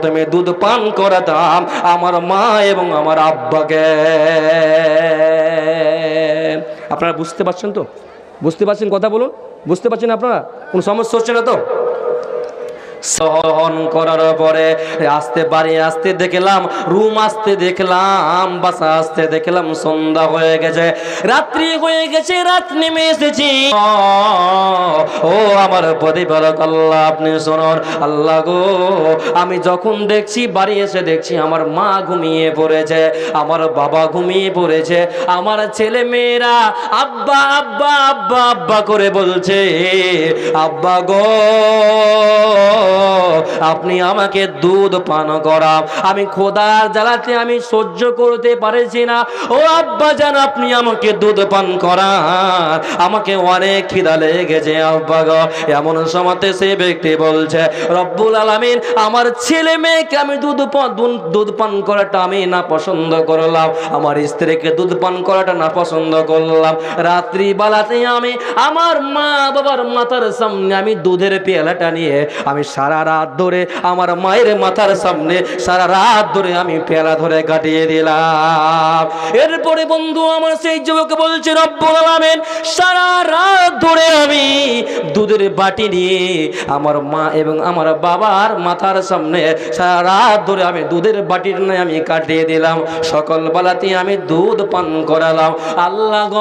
প্রথমে দুধ পান করাতাম আমার মা এবং আমার আব্বাকে। আপনারা বুঝতে পারছেন তো? বুঝতে পারছেন কথা বলুন? বুঝতে পারছেন আপনারা? কোনো সমস্যা হচ্ছে না তো? সহন করার পরে আসতে বাড়ি আসতে দেখলাম, রুম আসতে দেখলাম, বাসা আসতে দেখলাম, সন্ধ্যা হয়ে গেছে। রাত্রি হয়ে গেছে, রাত নেমে এসেছি। ও আমার প্রতিপালক আল্লাহ আপনি শোনন। আল্লাহ গো, আমি যখন দেখছি, বাড়ি এসে দেখছি, আমার মা ঘুমিয়ে পড়েছে, আমার বাবা ঘুমিয়ে পড়েছে, আমার ছেলে মেয়েরা আব্বা আব্বা আব্বা আব্বা করে বলছে, আব্বা গো আপনি আমাকে দুধ পান করাম আমি খোদার জ্বালাতে আমি সহ্য করতে পারছি না। ও আব্বা জান, আপনি আমাকে দুধ পান করান আমাকে অনেক খিদা লেগেছে আব্বা গো। এমন সময়তে সে ব্যক্তি বলছে, রব্বুল আলামিন, আমার ছেলে মেয়েকে আমি দুধ- দুধ পান করাটা আমি না পছন্দ করলাম। আমার স্ত্রীকে দুধ পান করাটা না পছন্দ করলাম। রাত্রি বেলাতে আমি, আমার মা বাবার মাথার সামনে আমি দুধের পেয়ালাটা নিয়ে আমি সারা রাত ধরে আমার মায়ের মাথার সামনে সারা রাত ধরে আমি পেয়ালা ধরে কাটিয়ে দিলাম। এরপরে বন্ধু আমার সেই যুবক বলছে, রব্বুল সারা রাত ধরে আমি দুধের বাটি নিয়ে আমার মা এবং আমার বাবার মাথার সামনে সারা রাত ধরে আমি দুধের বাটির নিয়ে আমি কাটিয়ে দিলাম। সকল বেলাতে আমি দুধ পান করালাম। আল্লাহ গ,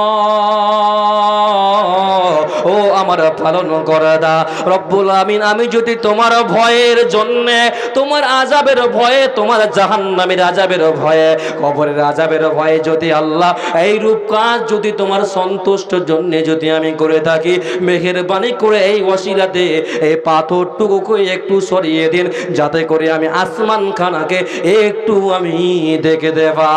ও আমার পালন করা দা রব্বুল আমিন, আমি যদি তোমার ভয়ের জন্যে, তোমার আজাবের ভয়ে, তোমার জাহান্নামের আজাবের ভয়ে, কবরের আজাবের ভয়ে যদি আল্লাহ এই রূপ কাজ যদি তোমার সন্তুষ্টর জন্য যদি আমি করে থাকি, মেহেরবানি করে এই ওসিলাতে এই পাথরটুকুকে একটু সরিয়ে দিন, যাতে করে আমি আসমান খানাকে একটু আমি দেখে দেবা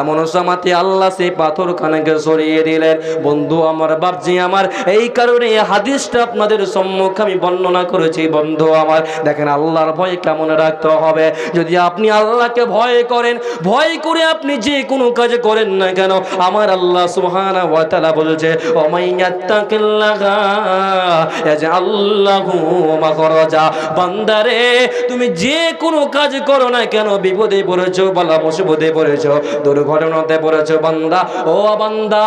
এমন সমাতে আল্লাহ সেই পাথর খানাকে সরিয়ে দিলেন। বন্ধু, আমার বাপজি, আমার এই কারণে হাদিসটা আপনাদের সম্মুখে আমি বর্ণনা করেছি, বন্ধু। আমার, দেখেন আল্লাহর ভয় কেমন রাখতে হবে। যদি আপনি আল্লাহকে ভয় করেন, ভয় করে আপনি যে কোনো কাজ করেন না কেন, আমার আল্লাহ সুবহানাহু ওয়া তাআলা বলেছে তুমি যে কোনো কাজ করো না কেন, বিপদে পড়েছো, বালা মুসিবতে পড়েছো, দুর্ঘটনাতে পড়েছো, বান্দা, ও বান্দা,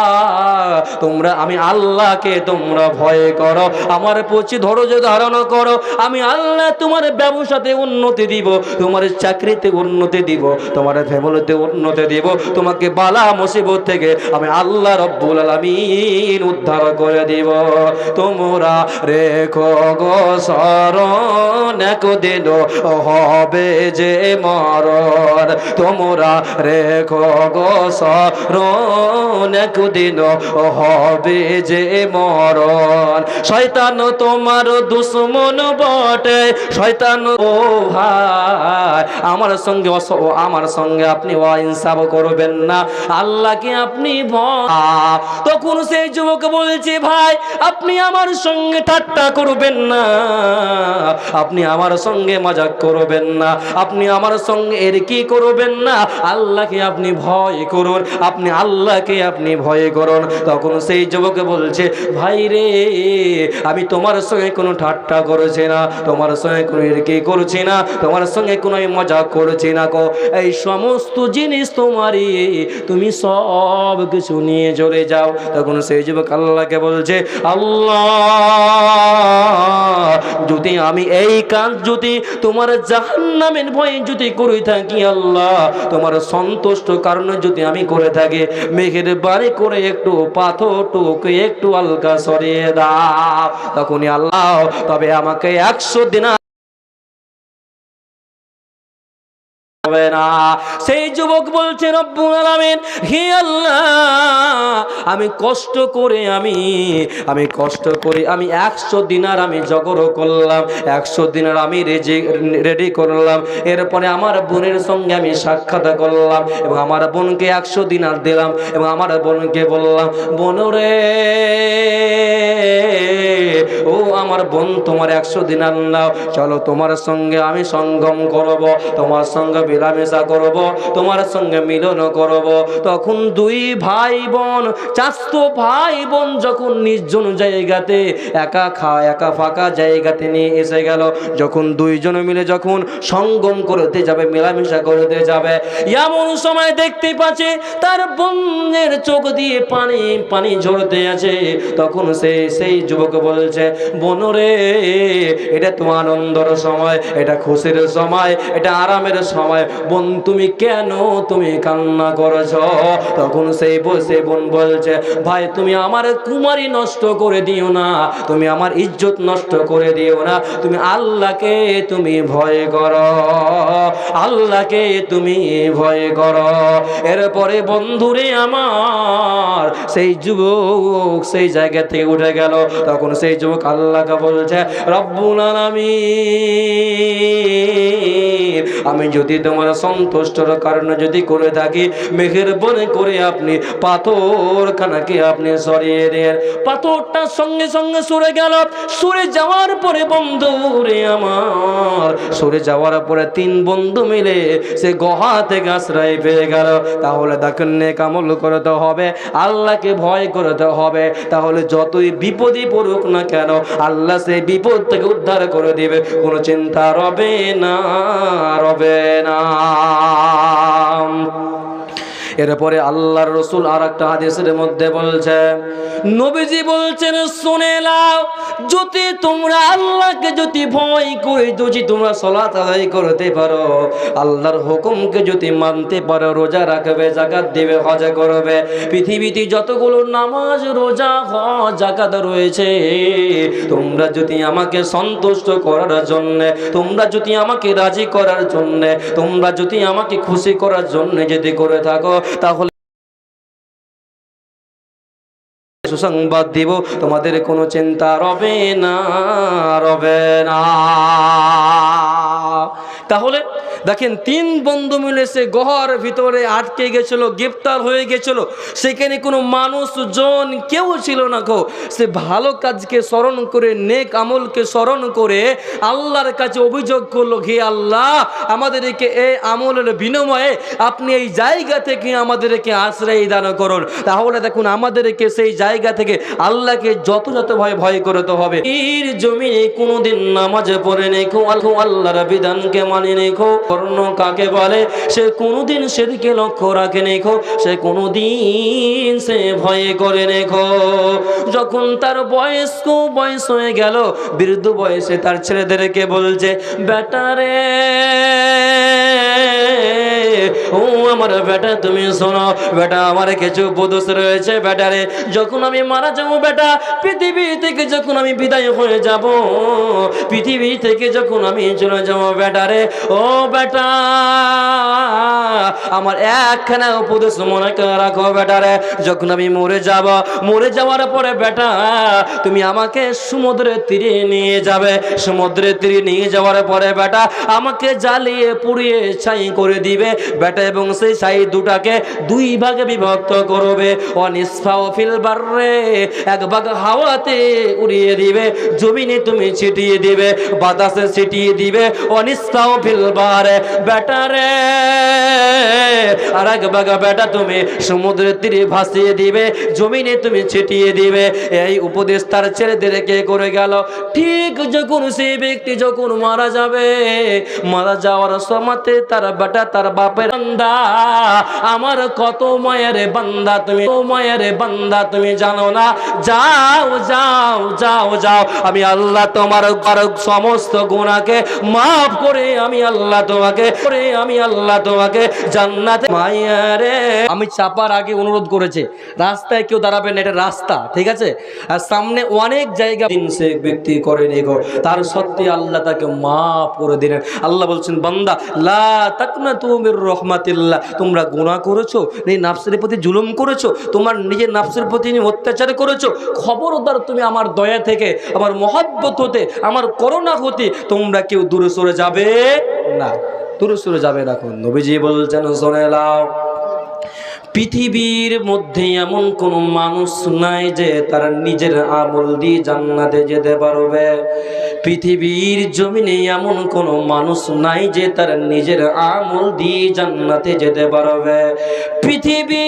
তোমরা, আমি আল্লাহকে তোমরা ভয় করো, আমার প্রতি ধৈর্য ধারণ করো, আমি আল্লাহ তোমার ব্যবসাতে উন্নতি দিব, তোমার চাকরিতে উন্নতি দিব, তোমার ফ্যামিলিতে উন্নতি দিব, তোমাকে বালা মুসিবত থেকে আমি আল্লাহ রব্বুল আলামিন উদ্ধার করে দিব। তোমরা রেখো গো শরণ একদিন হবে যে মরণ। তোমরা রেখো গো শরণ একদিন হবে যে মরণ। শয়তান তোমার দুশ্মন বটে, শয়তান ও ভাই। আমার সঙ্গে অস- আমার সঙ্গে আপনি অহিংসাব করবেন না। আল্লাহকে আপনি তখন সেই যুবক বলছে, ভাই, আপনি আমার সঙ্গে ঠাট্টা করবেন না। আপনি আমার সঙ্গে মজাক করবেন না। আপনি আমার সঙ্গে এর কি করবেন না? আল্লাহকে আপনি ভয় করুন। আপনি আল্লাহকে আপনি ভয় করুন। তখন সেই যুবক বলছে, ভাই রে, আমি তোমার সঙ্গে কোনো ঠাট্টা করছি না। তোমার সঙ্গে কোনো কি করছি না, তোমার সঙ্গে কোনো মজা করছি না কো এই সমস্ত জিনিস তোমারই, তুমি সব কিছু নিয়ে চলে যাও। তখন সেই যুবক আল্লাহকে বলছে, আল্লাহ, যদি আমি এই কাজ যদি তোমার জাহান্নামের ভয়ে যদি করে থাকি আল্লাহ, তোমার সন্তুষ্ট কারণে যদি আমি করে থাকি মেঘের বাড়ি করে একটু পাথর টুকে একটু হালকা সরিয়ে দাও। তখনই আল্লাহ, তবে আমাকে একশো দিন সেই যুবক বলছে আমি কষ্ট করে আমি আমি কষ্ট করে আমি একশো দিনার আমি জগর করলাম, একশো দিনার আমি রেডি করলাম। এরপরে আমার বোনের সঙ্গে আমি সাক্ষাৎ করলাম এবং আমার বোনকে একশো দিনার দিলাম এবং আমার বোনকে বললাম বোন রে ও আমার বোন তোমার একশো দিনার নাও চলো তোমার সঙ্গে আমি সঙ্গম করব, তোমার সঙ্গে মেলামেশা করব, তোমার সঙ্গে মিলন করব। তখন দুই ভাই বোন চাস্তো ভাই বোন যখন নির্জন জায়গাতে, একা খা, একা ফাঁকা জায়গাতে নিয়ে এসে গেল। যখন দুইজন মিলে যখন সঙ্গম করতে যাবে, মেলামেশা করতে যাবে, এমন সময় দেখতে পাচ্ছে তার বোনের চোখ দিয়ে পানি পানি ঝরতে আছে। তখন সে, সেই যুবক বলছে বনরে এটা তো আনন্দর সময়, এটা খুশির সময়, এটা আরামের সময়। বোন, তুমি কেন তুমি কান্না করেছ? তখন সেই বসে বোন বলছে, ভাই, তুমি আমার কুমারী নষ্ট করে দিও না, তুমি আমার ইজ্জত নষ্ট করে দিও না। তুমি আল্লাহকে তুমি ভয় করো, আল্লাহকে তুমি ভয় করো। এরপরে বন্ধুরে আমার সেই যুবক সেই জায়গা থেকে উঠে গেল। তখন সেই যুবক আল্লাহকে বলছে, রব্বুল আলামিন, আমি যদি তোমার সন্তুষ্টর কারণে যদি করে থাকি মেঘের বনে করে আপনি পাথর খানাকে আপনি সরিয়ে দেন। পাথরটা সঙ্গে সঙ্গে সরে গেল, সরে যাওয়ার পরে বন্ধু রে আমার, সরে যাওয়ার পরে তিন বন্ধু মিলে সে গহা থেকে আশ্রয় পেয়ে গেল। তাহলে দেখেন নেক আমল করতে হবে, আল্লাহকে ভয় করতে হবে। তাহলে যতই বিপদই পড়ুক না কেন আল্লাহ সেই বিপদ থেকে উদ্ধার করে দিবে। কোনো চিন্তা রবে না রবে না। এরপরে আল্লাহর রসুল আর একটা হাদিসের মধ্যে বলছে, নবীজি বলছেন, শুনে নাও, যদি তোমরা আল্লাহকে যদি ভয় করে, যদি তোমরা সলাত আদায় করতে পারো, আল্লাহর হুকুমকে যদি মানতে পারো, রোজা রাখবে, জাকাত দেবে, হজা করবে, পৃথিবীতে যতগুলো নামাজ, রোজা, হজ, জাকাত রয়েছে, তোমরা যদি আমাকে সন্তুষ্ট করার জন্য, তোমরা যদি আমাকে রাজি করার জন্য, তোমরা যদি আমাকে খুশি করার জন্য যদি করে থাকো তাহলে সুসংবাদ দিব তোমাদের কোনো চিন্তা রবে না রবে না। তাহলে দেখেন তিন বন্ধু মিলে সে গহর ভিতরে আটকে গেছিল, গ্রেপ্তার হয়ে গেছিল। সেখানে কোনো মানুষজন কেউ ছিল না গো। সে ভালো কাজকে স্মরণ করে, নেক আমলকে স্মরণ করে আল্লাহর কাছে অভিযোগ করল, হে আল্লাহ, আমাদেরকে এই আমলের বিনিময়ে আপনি এই জায়গা থেকে আমাদেরকে আশ্রয় দান করুন। তাহলে দেখুন আমাদেরকে সেই জায়গা থেকে আল্লাহকে যত ভয় ভয় করতে হবে। এর জমিনে কোনোদিন নামাজ পড়ে নেখো আল্লাহর বিধানকে মানে রেখো কর্ণ কাকে বলে? সে কোনোদিন সেদিকে লক্ষ্য রাখে রেখো সে কোনোদিন সে ভয়ে করে রেখো যখন তার বয়স্ক বয়স হয়ে গেল, বৃদ্ধ বয়সে তার ছেলেদেরকে বলছে বেটারে ও আমার বেটা, তুমি শোনো, বেটা, আমার কিছু উপদোষ রয়েছে, বেটারে। যখন আমি মারা যাব, বেটা, পৃথিবী থেকে যখন আমি বিদায় হয়ে যাব, পৃথিবী থেকে যখন আমি চলে যাব, বেটারে, ও বেটা, আমার একখানা উপদেশ মনে রাখো, বেটারে। যখন আমি মরে যাব, মরে যাওয়ার পরে, বেটা, তুমি আমাকে সমুদ্রের তীরে নিয়ে যাবে। সমুদ্রের তীরে নিয়ে যাওয়ার পরে, বেটা, আমাকে জ্বালিয়ে পুড়িয়ে ছাই করে দিবে। বেটা এবং সেই ছাই দুটাকে দুই ভাগে বিভক্ত করবে। অনিসফাও ফিল বাররে এক ভাগ হাওয়াতে উড়িয়ে দিবে, জমিনে তুমি ছিটিয়ে দিবে, বাতাসে ছিটিয়ে দিবে। অনিসফাও ফিল বারে বেটারে আর এক ভাগ বেটা তুমি সমুদ্রের তীরে ভাসিয়ে দিবে, জমিনে তুমি ছিটিয়ে দিবে। এই উপদেশ তার ছেলেদেরকে করে গেল? ঠিক যখন সেই ব্যক্তি যখন মারা যাবে, মারা যাওয়ার সময়তে তার বেটা তার বাপের বান্দা, আমার কত মায়ের বান্দা তুমি ও মায়ের বান্দা তুমি জানো না? যাও যাও যাও যাও। আমি আল্লাহ তোমার ঘর সমস্ত গুণাকে মাফ করে, আমি আল্লাহ তোমাকে, করে আমি আল্লাহ তোমাকে জান্নাতে মায়ারে আমি চাপার আগে অনুরোধ করেছে, রাস্তায় কেউ দাঁড়াবে না, এটা রাস্তা, ঠিক আছে? আর সামনে অনেক জায়গা সে ব্যক্তি করেনি গো তার সত্যি আল্লাহ তাকে মাফ করে দিলেন। আল্লাহ বলছেন, বান্দা, লা তাকনা তুমির রহমাতিল্লাহ, তোমরা গুনাহ করেছ এই নাফসের প্রতি জুলুম করেছ, তোমার নিজের নাফসের প্রতি অত্যাচার করেছ, খবরদার তুমি আমার দয়া থেকে, আমার মহাব্বত হতে, আমার করোনা হতে, তোমরা কেউ দূরে সরে যাবে না। দূরে সরে যাবে না এখন। নবীজি বলছেন, শোনে লাও পৃথিবীর মধ্যে এমন কোনো মানুষ নাই যে তার নিজের আমল দিয়ে জান্নাতে যেতে পারবে। পৃথিবীর জমিনে এমন কোনো মানুষ নাই যে তার নিজের আমল দিয়ে জান্নাতে যেতে পারবে। পৃথিবী